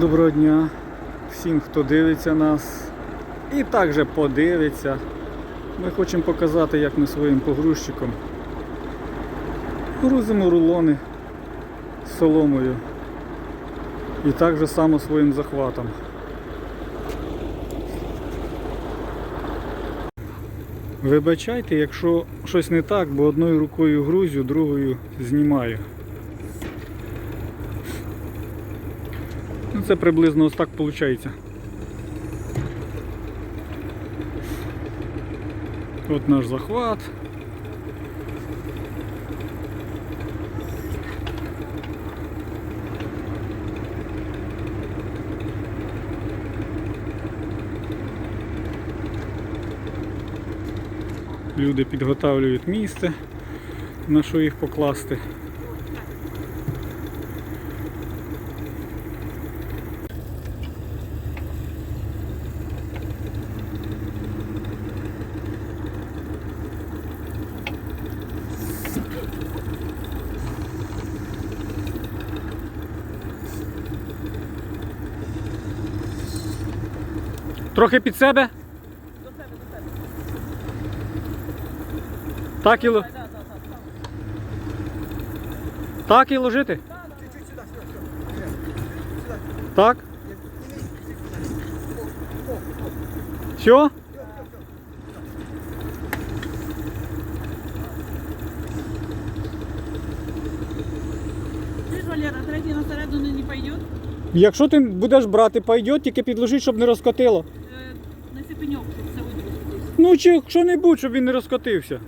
Доброго дня всім, хто дивиться нас і також подивиться. Ми хочемо показати, як ми своїм погрузчиком грузимо рулони з соломою. І так же само своїм захватом. Вибачайте, якщо щось не так, бо одною рукою грузю, другою знімаю. Це приблизно ось так виходить. От наш захват. Люди підготавлюють місце, на що їх покласти. Трохи під себе? До Так і, ло- так і ложити? Чуть-чуть сюда, сюда. Сюда. Так? Все? Валера, третий на середину не пойдет? Якщо ти будеш брати, пойдет, тільки підложи, щоб не розкотило. Е, щоб це виділити. Ну чи що-небудь, щоб він не розкотився.